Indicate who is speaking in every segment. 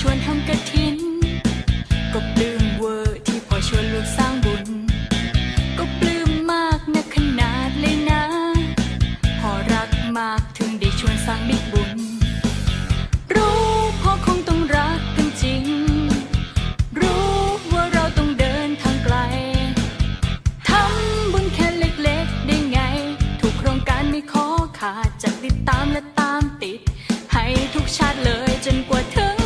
Speaker 1: ชวนทำกระถิน ก็ปลื้มเวอร์ที่พ่อชวนลูกสร้างบุญ ก็ปลื้มมากนะขนาดเลยนะพ่อรักมากถึงได้ชวนสร้างบิ๊กบุญ รู้พ่อคงต้องรักกันจริง รู้ว่าเราต้องเดินทางไกล ทำบุญแค่เล็กๆได้ไง ถูกโครงการไม่ขอขาดจะติดตามและตามติด ให้ทุกชาติเลยจนกว่าเธอ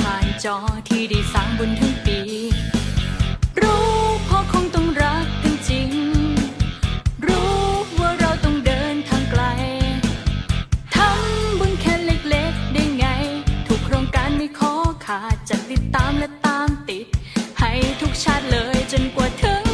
Speaker 1: ผ่านจอที่ได้สร้างบุญทั้งปี รู้พ่อคงต้องรักกันจริง รู้ว่าเราต้องเดินทางไกล ทำบุญแค่เล็กๆได้ไง ทุกโครงการไม่ขอขาดจะติดตามและตามติด ให้ทุกชาติเลยจนกว่าถึง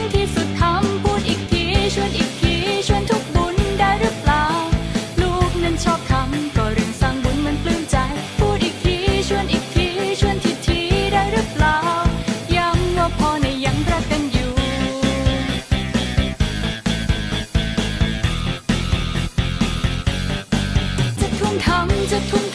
Speaker 1: ทำจะทุ่ม